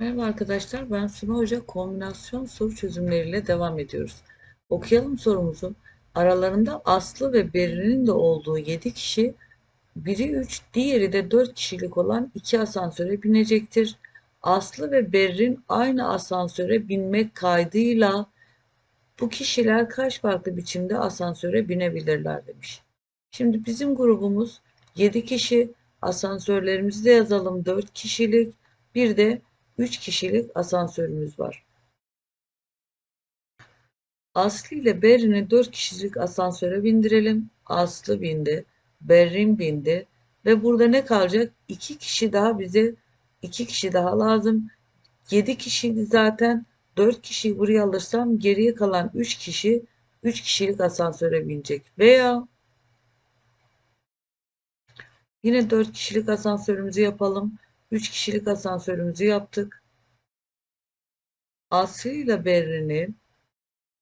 Merhaba arkadaşlar, ben Suna Hoca. Kombinasyon soru çözümleriyle devam ediyoruz. Okuyalım sorumuzu. Aralarında Aslı ve Berrin'in de olduğu 7 kişi, biri 3, diğeri de 4 kişilik olan iki asansöre binecektir. Aslı ve Berrin aynı asansöre binmek kaydıyla bu kişiler kaç farklı biçimde asansöre binebilirler demiş. Şimdi bizim grubumuz 7 kişi, asansörlerimizi de yazalım 4 kişilik, bir de 3 kişilik asansörümüz var. Aslı ile Berrin'i 4 kişilik asansöre bindirelim. Aslı bindi, Berrin bindi ve burada ne kalacak? 2 kişi daha bize 2 kişi daha lazım. 7 kişiydi zaten. 4 kişiyi buraya alırsam geriye kalan 3 kişi 3 kişilik asansöre binecek. Veya yine 4 kişilik asansörümüzü yapalım. 3 kişilik asansörümüzü yaptık. Aslı ile Berrin'i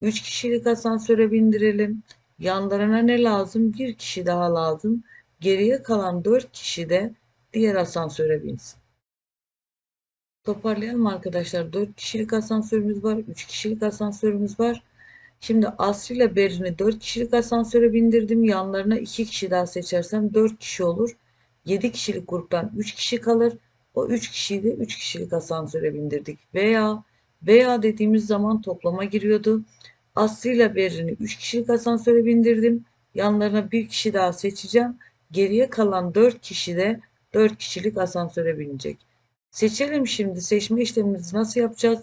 3 kişilik asansöre bindirelim. Yanlarına ne lazım? Bir kişi daha lazım. Geriye kalan 4 kişi de diğer asansöre binsin. Toparlayalım arkadaşlar. 4 kişilik asansörümüz var. 3 kişilik asansörümüz var. Şimdi Aslı ile Berin'i 4 kişilik asansöre bindirdim. Yanlarına 2 kişi daha seçersem 4 kişi olur. 7 kişilik gruptan 3 kişi kalır. O 3 kişiyi de 3 kişilik asansöre bindirdik. Veya veya dediğimiz zaman toplama giriyordu. Aslı ile Berin'i 3 kişilik asansöre bindirdim. Yanlarına bir kişi daha seçeceğim. Geriye kalan 4 kişi de 4 kişilik asansöre binecek. Seçelim şimdi. Seçme işlemimizi nasıl yapacağız?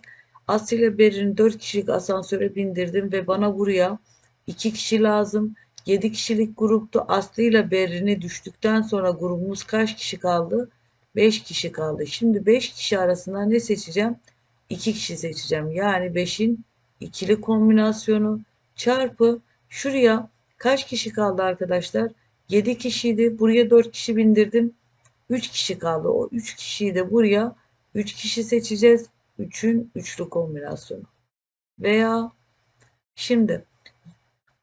Aslı ile Berin'i 4 kişilik asansöre bindirdim ve bana buraya 2 kişi lazım. 7 kişilik gruptu. Aslı ile Berin'i düştükten sonra grubumuz kaç kişi kaldı? 5 kişi kaldı. Şimdi 5 kişi arasından ne seçeceğim? 2 kişi seçeceğim. Yani 5'in ikili kombinasyonu çarpı şuraya kaç kişi kaldı arkadaşlar? 7 kişiydi. Buraya 4 kişi bindirdim. 3 kişi kaldı. O 3 kişiyi de buraya 3 kişi seçeceğiz. 3'ün üçlü kombinasyonu. Veya şimdi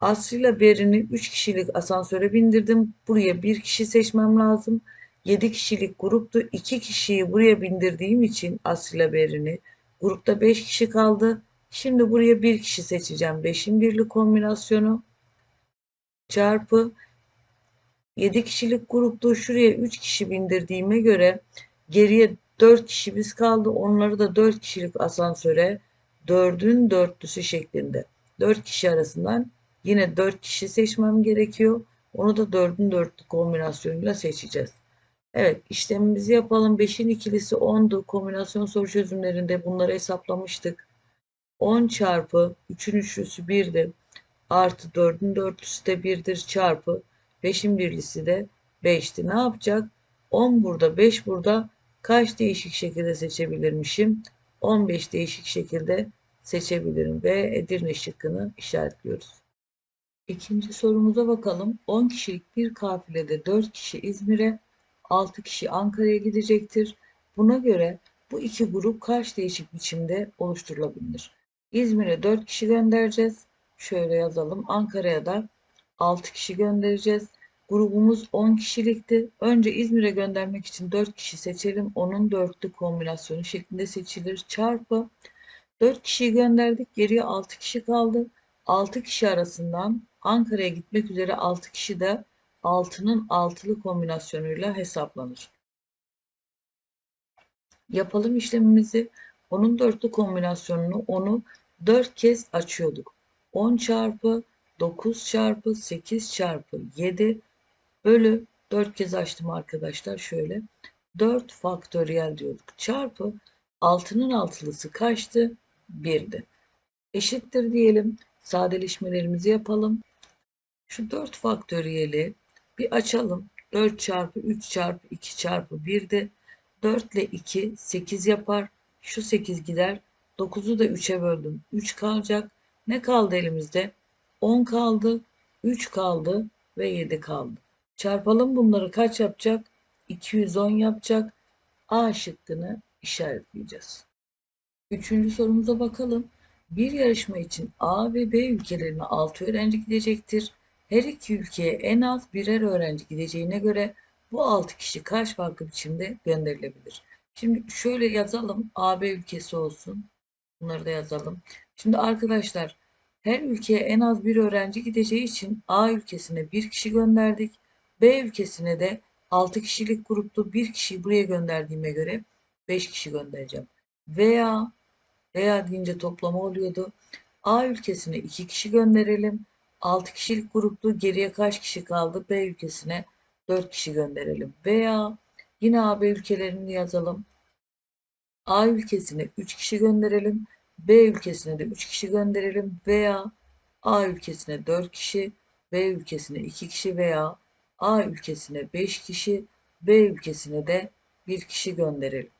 Aslı ile Berin'i 3 kişilik asansöre bindirdim. Buraya 1 kişi seçmem lazım. 7 kişilik gruptu. 2 kişiyi buraya bindirdiğim için Aslı ile Berin'i grupta 5 kişi kaldı. Şimdi buraya 1 kişi seçeceğim. 5'in birli kombinasyonu çarpı 7 kişilik grupta şuraya 3 kişi bindirdiğime göre geriye 4 kişimiz kaldı. Onları da 4 kişilik asansöre 4'ün dörtlüsü şeklinde. 4 kişi arasından yine 4 kişi seçmem gerekiyor. Onu da 4'ün dörtlü kombinasyonuyla seçeceğiz. Evet işlemimizi yapalım. 5'in ikilisi 10'du. Kombinasyon soru çözümlerinde bunları hesaplamıştık. 10 çarpı 3'ün üçlüsü 1'di. Artı 4'ün dörtlüsü de 1'dir çarpı 5'in birlisi de 5'ti. Ne yapacak? 10 burada 5 burada kaç değişik şekilde seçebilirmişim? 15 değişik şekilde seçebilirim ve Edirne şıkkını işaretliyoruz. İkinci sorumuza bakalım. 10 kişilik bir kafilede 4 kişi İzmir'e, 6 kişi Ankara'ya gidecektir. Buna göre bu iki grup kaç değişik biçimde oluşturulabilir? İzmir'e 4 kişi göndereceğiz. Şöyle yazalım. Ankara'ya da 6 kişi göndereceğiz. Grubumuz 10 kişilikti. Önce İzmir'e göndermek için 4 kişi seçelim. Onun dörtlü kombinasyonu şeklinde seçilir. Çarpı 4 kişiyi gönderdik. Geriye 6 kişi kaldı. 6 kişi arasından Ankara'ya gitmek üzere 6 kişi de 6'nın altılı kombinasyonuyla hesaplanır. Yapalım işlemimizi. Onun dörtlü kombinasyonunu onu 4 kez açıyorduk. 10 çarpı 9 çarpı 8 çarpı 7 bölü 4 kez açtım arkadaşlar şöyle. 4 faktöriyel diyorduk. Çarpı 6'nın altılısı kaçtı? 1'di. Eşittir diyelim. Sadeleşmelerimizi yapalım. Şu 4 faktöriyeli bir açalım. 4 çarpı 3 çarpı 2 çarpı 1'di. 4 ile 2 8 yapar. Şu 8 gider. 9'u da 3'e böldüm. 3 kalacak. Ne kaldı elimizde? 10 kaldı. 3 kaldı ve 7 kaldı. Çarpalım bunları kaç yapacak? 210 yapacak. A şıkkını işaretleyeceğiz. Üçüncü sorumuza bakalım. Bir yarışma için A ve B ülkelerine 6 öğrenci gidecektir. Her iki ülkeye en az birer öğrenci gideceğine göre bu 6 kişi kaç farklı biçimde gönderilebilir? Şimdi şöyle yazalım. AB ülkesi olsun. Bunları da yazalım. Şimdi arkadaşlar her ülkeye en az bir öğrenci gideceği için A ülkesine bir kişi gönderdik. B ülkesine de 6 kişilik gruplu bir kişiyi buraya gönderdiğime göre 5 kişi göndereceğim. Veya veya deyince toplama oluyordu. A ülkesine 2 kişi gönderelim. 6 kişilik gruplu geriye kaç kişi kaldı? B ülkesine 4 kişi gönderelim. Veya yine AB ülkelerini yazalım. A ülkesine 3 kişi gönderelim. B ülkesine de 3 kişi gönderelim veya A ülkesine 4 kişi, B ülkesine 2 kişi veya A ülkesine 5 kişi, B ülkesine de 1 kişi gönderelim.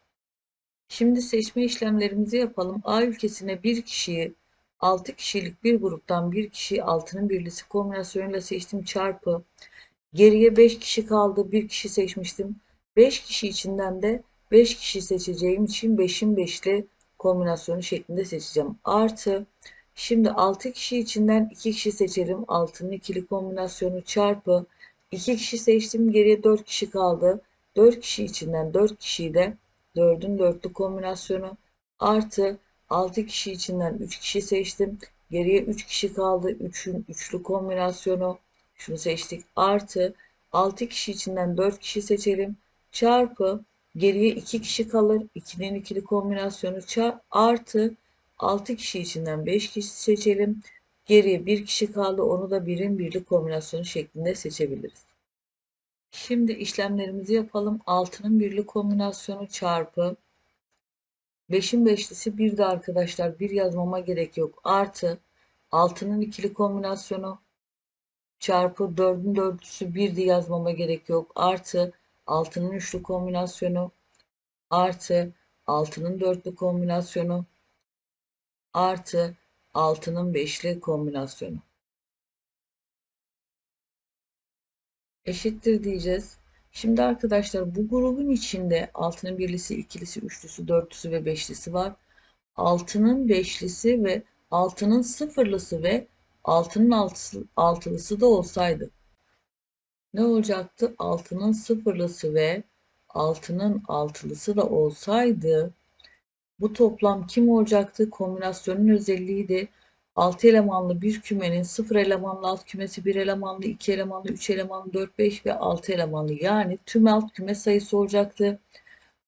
Şimdi seçme işlemlerimizi yapalım. A ülkesine 1 kişiyi 6 kişilik bir gruptan 1 kişi altının birlisi kombinasyonuyla seçtim çarpı. Geriye 5 kişi kaldı. 1 kişi seçmiştim. 5 kişi içinden de 5 kişi seçeceğim için 5'in 5'li kombinasyonu şeklinde seçeceğim. Artı şimdi 6 kişi içinden 2 kişi seçelim. 6'nın ikili kombinasyonu çarpı 2 kişi seçtim. Geriye 4 kişi kaldı. 4 kişi içinden 4 kişiyi de 4'ün dörtlü kombinasyonu artı 6 kişi içinden 3 kişi seçtim. Geriye 3 kişi kaldı. 3'ün üçlü kombinasyonu şunu seçtik. Artı 6 kişi içinden 4 kişi seçelim. Çarpı geriye 2 kişi kalır. 2'nin ikili kombinasyonu çarp artı 6 kişi içinden 5 kişi seçelim. Geriye 1 kişi kaldı. Onu da birin birli kombinasyonu şeklinde seçebiliriz. Şimdi işlemlerimizi yapalım. 6'nın birli kombinasyonu çarpı 5'in beşlisi bir de arkadaşlar bir yazmama gerek yok. Artı 6'nın ikili kombinasyonu çarpı 4'ün dörtlüsü 1 de yazmama gerek yok. Artı 6'nın üçlü kombinasyonu artı 6'nın dörtlü kombinasyonu artı 6'nın beşli kombinasyonu. Eşittir diyeceğiz. Şimdi arkadaşlar bu grubun içinde 6'nın birlisi, ikilisi, üçlüsü, dörtlüsü ve beşlisi var. 6'nın beşlisi ve 6'nın sıfırlısı ve 6'nın altısı, altılısı da olsaydı ne olacaktı? 6'nın sıfırlısı ve 6'nın altılısı da olsaydı bu toplam kim olacaktı? Kombinasyonun özelliği de 6 elemanlı bir kümenin 0 elemanlı alt kümesi 1 elemanlı 2 elemanlı 3 elemanlı 4 5 ve 6 elemanlı yani tüm alt küme sayısı olacaktı.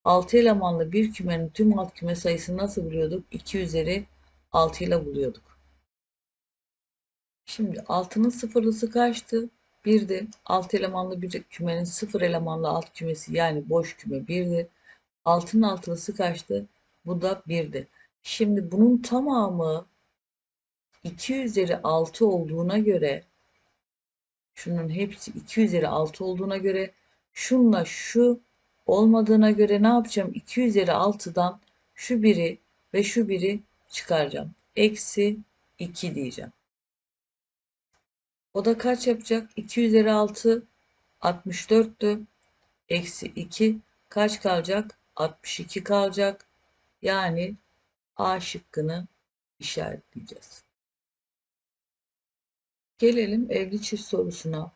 6 elemanlı bir kümenin tüm alt küme sayısını nasıl buluyorduk? 2 üzeri 6 ile buluyorduk. Şimdi 6'nın sıfırlısı kaçtı? 1'di. 6 elemanlı bir kümenin 0 elemanlı alt kümesi yani boş küme 1'di. 6'nın altılısı kaçtı? Bu da 1'di. Şimdi bunun tamamı 2 üzeri 6 olduğuna göre şunun hepsi 2 üzeri 6 olduğuna göre şunla şu olmadığına göre ne yapacağım? 2 üzeri 6'dan şu biri ve şu biri çıkaracağım. Eksi 2 diyeceğim. O da kaç yapacak? 2 üzeri 6 64'tü. Eksi 2 kaç kalacak? 62 kalacak. Yani A şıkkını işaretleyeceğiz. Gelelim evli çift sorusuna.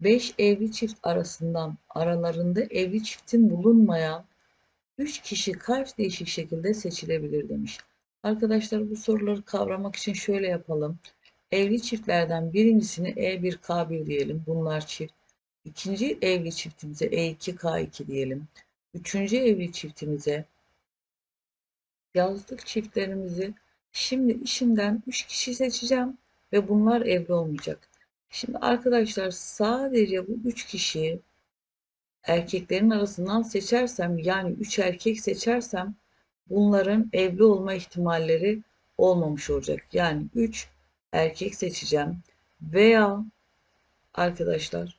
5 evli çift arasından aralarında evli çiftin bulunmayan 3 kişi kaç değişik şekilde seçilebilir demiş. Arkadaşlar bu soruları kavramak için şöyle yapalım. Evli çiftlerden birincisini E1 K1 diyelim. Bunlar çift. İkinci evli çiftimize E2 K2 diyelim. Üçüncü evli çiftimize yazdık çiftlerimizi. Şimdi işimden 3 kişi seçeceğim ve bunlar evli olmayacak. Şimdi arkadaşlar sadece bu 3 kişiyi erkeklerin arasından seçersem yani 3 erkek seçersem bunların evli olma ihtimalleri olmamış olacak. Yani 3 erkek seçeceğim veya arkadaşlar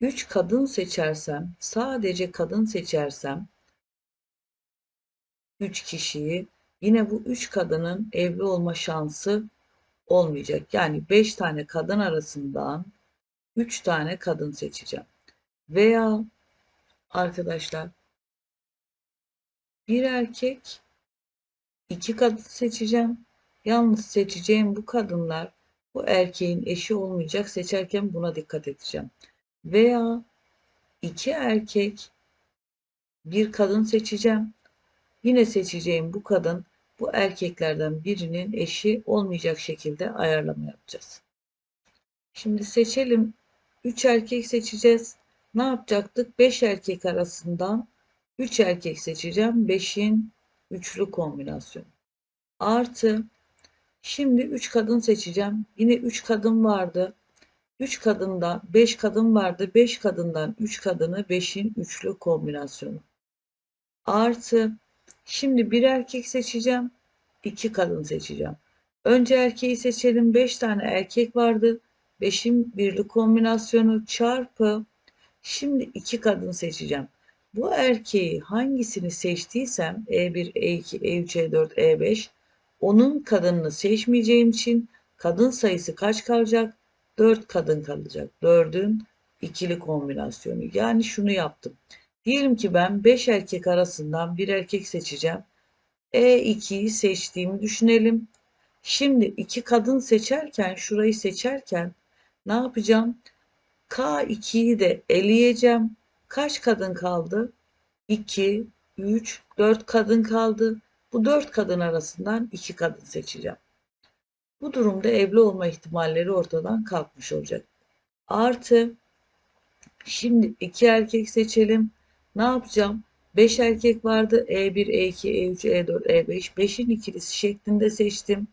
3 kadın seçersem sadece kadın seçersem 3 kişiyi yine bu 3 kadının evli olma şansı olmayacak. Yani 5 tane kadın arasından 3 tane kadın seçeceğim. Veya arkadaşlar bir erkek iki kadın seçeceğim. Yalnız seçeceğim bu kadınlar bu erkeğin eşi olmayacak. Seçerken buna dikkat edeceğim. Veya iki erkek bir kadın seçeceğim. Yine seçeceğim bu kadın bu erkeklerden birinin eşi olmayacak şekilde ayarlama yapacağız. Şimdi seçelim. 3 erkek seçeceğiz. Ne yapacaktık? 5 erkek arasından 3 erkek seçeceğim. 5'in üçlü kombinasyonu. Artı şimdi 3 kadın seçeceğim. Yine 3 kadın vardı. 3 kadında 5 kadın vardı. 5 kadından 3 kadını 5'in üçlü kombinasyonu. Artı şimdi bir erkek seçeceğim. 2 kadın seçeceğim. Önce erkeği seçelim. 5 tane erkek vardı. 5'in birli kombinasyonu çarpı şimdi 2 kadın seçeceğim. Bu erkeği hangisini seçtiysem E1, E2, E3, E4, E5 onun kadınını seçmeyeceğim için kadın sayısı kaç kalacak? 4 kadın kalacak. 4'ün ikili kombinasyonu. Yani şunu yaptım. Diyelim ki ben 5 erkek arasından bir erkek seçeceğim. E2'yi seçtiğimi düşünelim. Şimdi iki kadın seçerken, şurayı seçerken ne yapacağım? K2'yi de eleyeceğim. Kaç kadın kaldı? 2, 3, 4 kadın kaldı. Bu 4 kadın arasından 2 kadın seçeceğim. Bu durumda evli olma ihtimalleri ortadan kalkmış olacak. Artı şimdi 2 erkek seçelim. Ne yapacağım? 5 erkek vardı. E1, E2, E3, E4, E5. 5'in ikilisi şeklinde seçtim.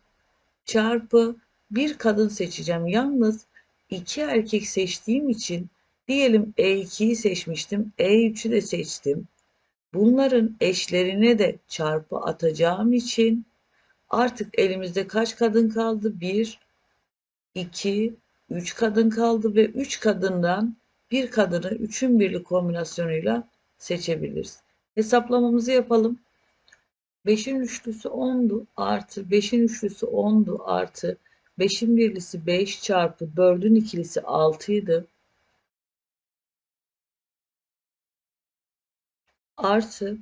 Çarpı bir kadın seçeceğim. Yalnız 2 erkek seçtiğim için diyelim E2'yi seçmiştim. E3'ü de seçtim. Bunların eşlerine de çarpı atacağım için artık elimizde kaç kadın kaldı? 1, 2, 3 kadın kaldı ve 3 kadından bir kadını 3'ün birli kombinasyonuyla seçebiliriz. Hesaplamamızı yapalım. 5'in üçlüsü 10'du artı 5'in üçlüsü 10'du artı 5'in birlisi 5 çarpı 4'ün ikilisi 6 idi. Artı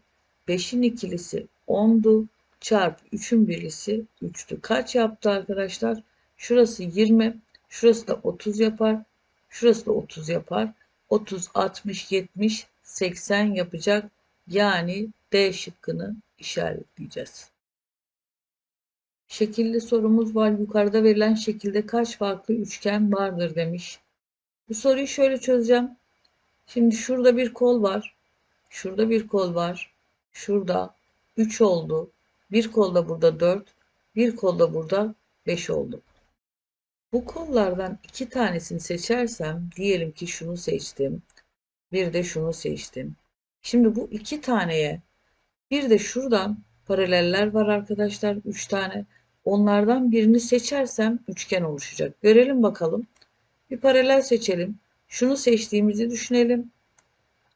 5'in ikilisi 10'du çarpı 3'ün birlisi 3'tü. Kaç yaptı arkadaşlar? Şurası 20, şurası da 30 yapar. Şurası da 30 yapar. 30, 60, 70, 80 yapacak. Yani D şıkkını işaretleyeceğiz. Şekilli sorumuz var. Yukarıda verilen şekilde kaç farklı üçgen vardır demiş. Bu soruyu şöyle çözeceğim. Şimdi şurada bir kol var. Şurada bir kol var. Şurada 3 oldu. Bir kol da burada 4. Bir kol da burada 5 oldu. Bu kollardan iki tanesini seçersem diyelim ki şunu seçtim. Bir de şunu seçtim. Şimdi bu iki taneye bir de şuradan paraleller var arkadaşlar. Üç tane. Onlardan birini seçersem üçgen oluşacak. Görelim bakalım. Bir paralel seçelim. Şunu seçtiğimizi düşünelim.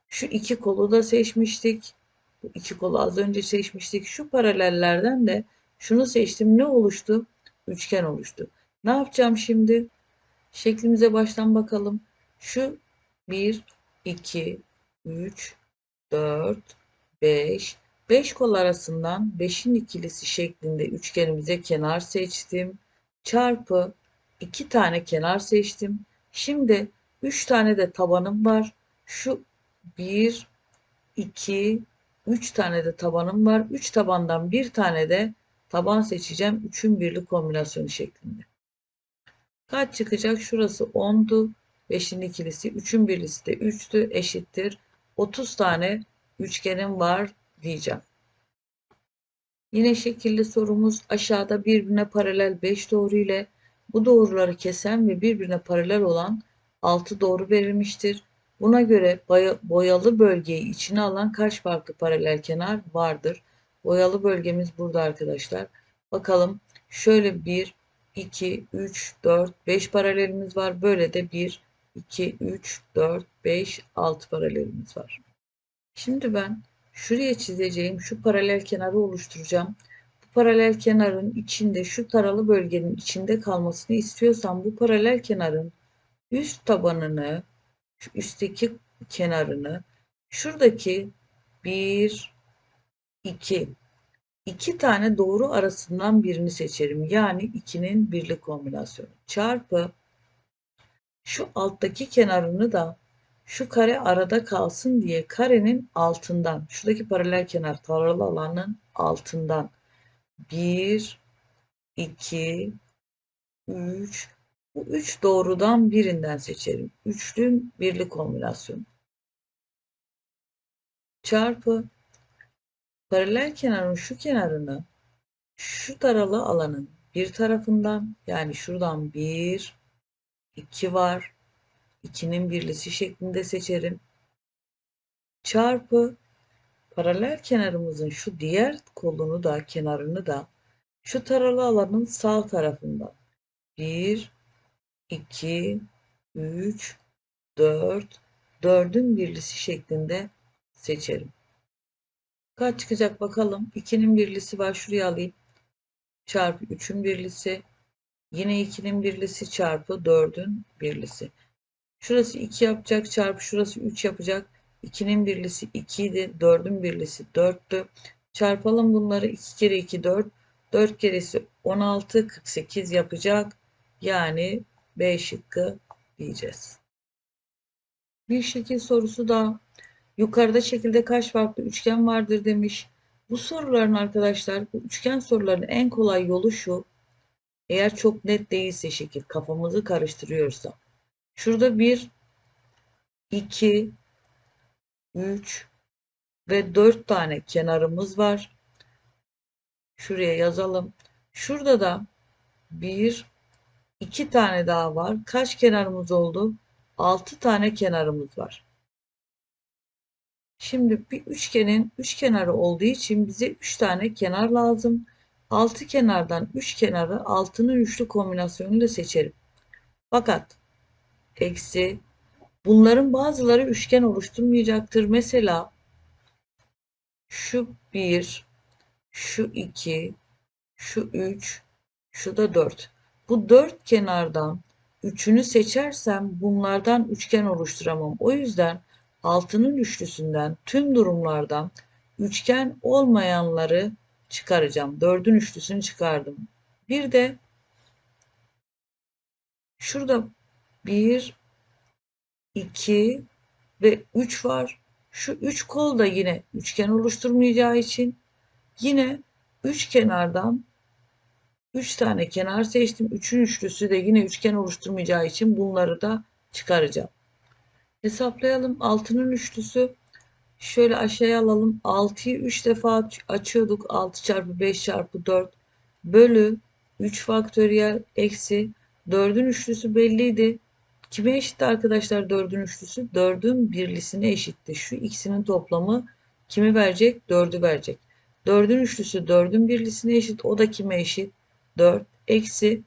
Şu iki kolu da seçmiştik. Bu iki kolu az önce seçmiştik. Şu paralellerden de şunu seçtim. Ne oluştu? Üçgen oluştu. Ne yapacağım şimdi? Şeklimize baştan bakalım. Şu 1, 2, 3, 4, 5, 5 kol arasından 5'in ikilisi şeklinde üçgenimize kenar seçtim. Çarpı 2 tane kenar seçtim. Şimdi 3 tane de tabanım var. Şu 1, 2, 3 tane de tabanım var. 3 tabandan bir tane de taban seçeceğim. 3'ün birli kombinasyonu şeklinde. Kaç çıkacak? Şurası 10'du. 5'in ikilisi. 3'ün birlisi de 3'tü. Eşittir. 30 tane üçgenim var diyeceğim. Yine şekilli sorumuz aşağıda birbirine paralel 5 doğru ile bu doğruları kesen ve birbirine paralel olan 6 doğru verilmiştir. Buna göre boyalı bölgeyi içine alan kaç farklı paralel kenar vardır? Boyalı bölgemiz burada arkadaşlar. Bakalım şöyle 1, 2, 3, 4, 5 paralelimiz var. Böyle de 1, 2, 3, 4, 5, 6 paralelimiz var. Şimdi ben şuraya çizeceğim şu paralel kenarı oluşturacağım. Bu paralel kenarın içinde şu taralı bölgenin içinde kalmasını istiyorsam bu paralel kenarın üst tabanını şu üstteki kenarını şuradaki 1 2 iki tane doğru arasından birini seçerim. Yani 2'nin birlik kombinasyonu çarpı şu alttaki kenarını da Şu kare arada kalsın diye karenin altından, şuradaki paralel kenar taralı alanın altından 1, 2, 3, bu 3 doğrudan birinden seçelim. Üçlü birli kombinasyonu. Çarpı paralel kenarın şu kenarını şu taralı alanın bir tarafından yani şuradan 1, 2 var. 2'nin birlisi şeklinde seçerim. Çarpı paralel kenarımızın şu diğer kolunu da kenarını da şu taralı alanın sağ tarafından 1, 2, 3, 4, 4'ün birlisi şeklinde seçerim. Kaç çıkacak bakalım. 2'nin birlisi var. Şuraya alayım. Çarpı 3'ün birlisi. Yine 2'nin birlisi çarpı 4'ün birlisi. Şurası 2 yapacak çarpı şurası 3 yapacak. 2'nin birlisi 2 idi. 4'ün birlisi 4'tü. Çarpalım bunları 2 kere 2 4. 4 keresi 16 48 yapacak. Yani B şıkkı diyeceğiz. Bir şekil sorusu da yukarıda şekilde kaç farklı üçgen vardır demiş. Bu soruların arkadaşlar bu üçgen sorularının en kolay yolu şu. Eğer çok net değilse şekil kafamızı karıştırıyorsa. Şurada 1, 2, 3 ve 4 tane kenarımız var. Şuraya yazalım. Şurada da 1, 2 tane daha var. Kaç kenarımız oldu? 6 tane kenarımız var. Şimdi bir üçgenin üç kenarı olduğu için bize 3 tane kenar lazım. 6 kenardan 3 kenarı 6'nın üçlü kombinasyonuyla seçelim. Fakat eksi bunların bazıları üçgen oluşturmayacaktır. Mesela şu 1, şu 2, şu 3, şu da 4. Bu 4 kenardan üçünü seçersem bunlardan üçgen oluşturamam. O yüzden altının üçlüsünden tüm durumlardan üçgen olmayanları çıkaracağım. Dördün üçlüsünü çıkardım. Bir de şurada 1, 2 ve 3 var. Şu 3 kol da yine üçgen oluşturmayacağı için yine 3 kenardan 3 tane kenar seçtim. 3'ün üçlüsü de yine üçgen oluşturmayacağı için bunları da çıkaracağım. Hesaplayalım. 6'nın üçlüsü şöyle aşağıya alalım. 6'yı 3 defa açıyorduk. 6 çarpı 5 çarpı 4 bölü 3 faktöriyel eksi 4'ün üçlüsü belliydi. Kime eşitti arkadaşlar 4'ün üçlüsü? 4'ün birlisine eşitti. Şu ikisinin toplamı kimi verecek? 4'ü verecek. 4'ün üçlüsü 4'ün birlisine eşit. O da kime eşit? 4 eksi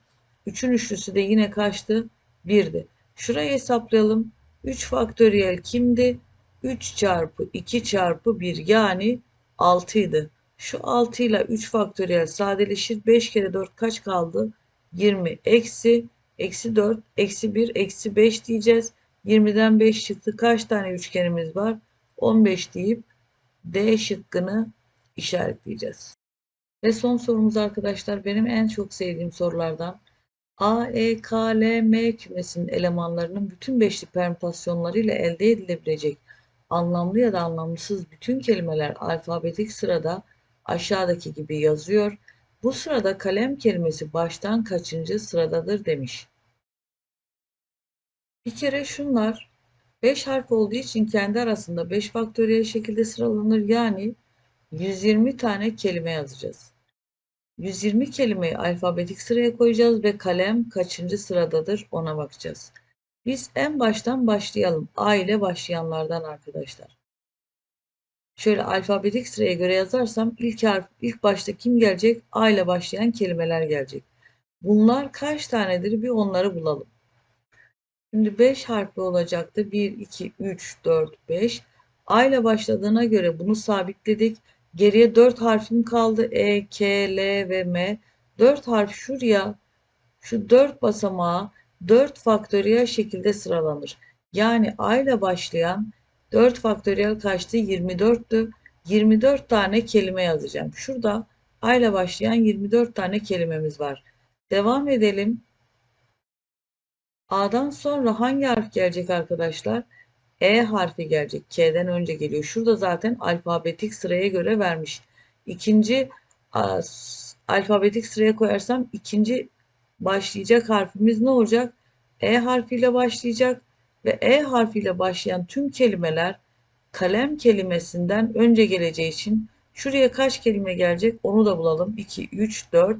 3'ün üçlüsü de yine kaçtı? 1'di. Şurayı hesaplayalım. 3 faktöriyel kimdi? 3 çarpı 2 çarpı 1 yani 6 idi. Şu 6 ile 3 faktöriyel sadeleşir. 5 kere 4 kaç kaldı? 20 eksi eksi 4 eksi 1 eksi 5 diyeceğiz. 20'den 5 çıktı. Kaç tane üçgenimiz var? 15 deyip D şıkkını işaretleyeceğiz. Ve son sorumuz arkadaşlar benim en çok sevdiğim sorulardan. A, E, K, L, M kümesinin elemanlarının bütün beşli permütasyonlarıyla elde edilebilecek anlamlı ya da anlamsız bütün kelimeler alfabetik sırada aşağıdaki gibi yazıyor. Bu sırada kalem kelimesi baştan kaçıncı sıradadır demiş. Bir kere şunlar 5 harf olduğu için kendi arasında 5 faktöriyel şekilde sıralanır. Yani 120 tane kelime yazacağız. 120 kelimeyi alfabetik sıraya koyacağız ve kalem kaçıncı sıradadır ona bakacağız. Biz en baştan başlayalım. A ile başlayanlardan arkadaşlar. Şöyle alfabetik sıraya göre yazarsam ilk harf ilk başta kim gelecek? A ile başlayan kelimeler gelecek. Bunlar kaç tanedir? Bir onları bulalım. Şimdi 5 harfli olacaktı. 1, 2, 3, 4, 5. A ile başladığına göre bunu sabitledik. Geriye 4 harfim kaldı. E, K, L ve M. 4 harf şuraya şu 4 basamağa 4 faktöriyel şekilde sıralanır. Yani A ile başlayan 4 faktöriyel kaçtı? 24'tü. 24 tane kelime yazacağım. Şurada A ile başlayan 24 tane kelimemiz var. Devam edelim. A'dan sonra hangi harf gelecek arkadaşlar? E harfi gelecek. K'den önce geliyor. Şurada zaten alfabetik sıraya göre vermiş. İkinci alfabetik sıraya koyarsam ikinci başlayacak harfimiz ne olacak? E harfiyle başlayacak ve E harfiyle başlayan tüm kelimeler kalem kelimesinden önce geleceği için şuraya kaç kelime gelecek onu da bulalım. 2, 3, 4.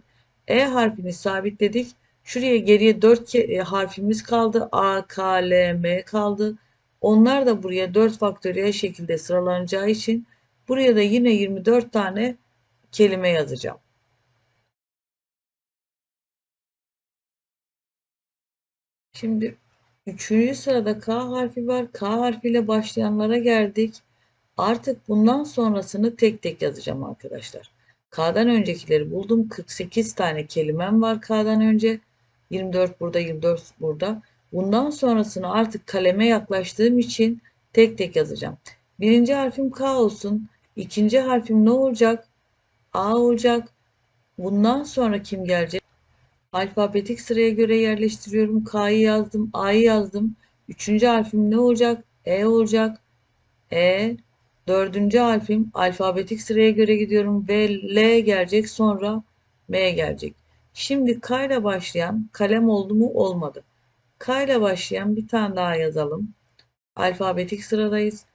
E harfini sabitledik. Şuraya geriye 4 e, harfimiz kaldı. A, K, L, M kaldı. Onlar da buraya 4 faktöriyel şekilde sıralanacağı için buraya da yine 24 tane kelime yazacağım. Şimdi üçüncü sırada K harfi var. K harfiyle başlayanlara geldik. Artık bundan sonrasını tek tek yazacağım arkadaşlar. K'dan öncekileri buldum. 48 tane kelimem var K'dan önce. 24 burada, 24 burada. Bundan sonrasını artık kaleme yaklaştığım için tek tek yazacağım. Birinci harfim K olsun. İkinci harfim ne olacak? A olacak. Bundan sonra kim gelecek? Alfabetik sıraya göre yerleştiriyorum. K'yı yazdım, A'yı yazdım. Üçüncü harfim ne olacak? E olacak. E. Dördüncü harfim alfabetik sıraya göre gidiyorum ve L gelecek sonra M gelecek. Şimdi K ile başlayan kalem oldu mu olmadı. K ile başlayan bir tane daha yazalım. Alfabetik sıradayız.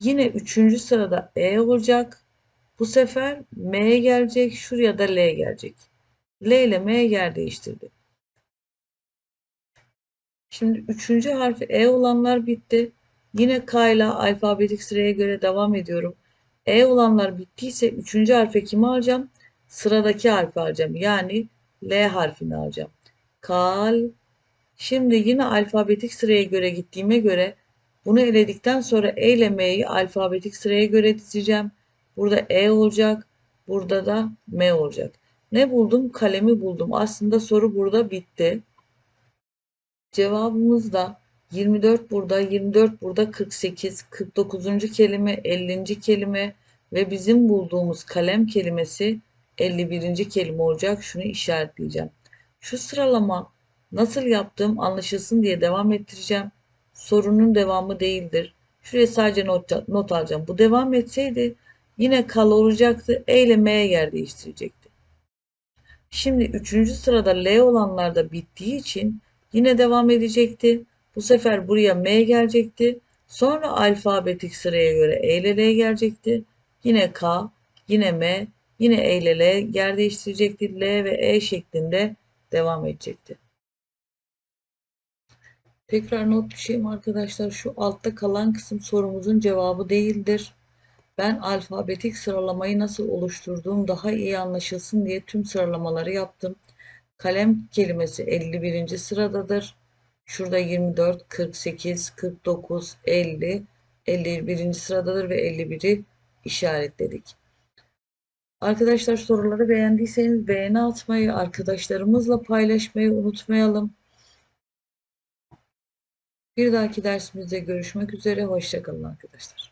Yine üçüncü sırada E olacak. Bu sefer M gelecek. Şuraya da L gelecek. L ile M yer değiştirdi. Şimdi üçüncü harfi E olanlar bitti. Yine K ile alfabetik sıraya göre devam ediyorum. E olanlar bittiyse üçüncü harfe kimi alacağım? Sıradaki harfi alacağım. Yani L harfini alacağım. Kal. Şimdi yine alfabetik sıraya göre gittiğime göre bunu eledikten sonra E ile M'yi alfabetik sıraya göre dizeceğim. Burada E olacak. Burada da M olacak. Ne buldum? Kalemi buldum. Aslında soru burada bitti. Cevabımız da 24 burada, 24 burada, 48, 49. kelime, 50. kelime ve bizim bulduğumuz kalem kelimesi 51. kelime olacak. Şunu işaretleyeceğim. Şu sıralama nasıl yaptığım anlaşılsın diye devam ettireceğim. Sorunun devamı değildir. Şuraya sadece not, not alacağım. Bu devam etseydi yine kal olacaktı. E ile M'ye yer değiştirecekti. Şimdi üçüncü sırada L olanlarda bittiği için yine devam edecekti. Bu sefer buraya M gelecekti. Sonra alfabetik sıraya göre E ile L gelecekti. Yine K, yine M, yine E ile L yer değiştirecekti. L ve E şeklinde devam edecekti. Tekrar not düşeyim arkadaşlar. Şu altta kalan kısım sorumuzun cevabı değildir. Ben alfabetik sıralamayı nasıl oluşturduğum daha iyi anlaşılsın diye tüm sıralamaları yaptım. Kalem kelimesi 51. sıradadır. Şurada 24, 48, 49, 50, 51. sıradadır ve 51'i işaretledik. Arkadaşlar soruları beğendiyseniz beğeni atmayı, arkadaşlarımızla paylaşmayı unutmayalım. Bir dahaki dersimizde görüşmek üzere. Hoşçakalın arkadaşlar.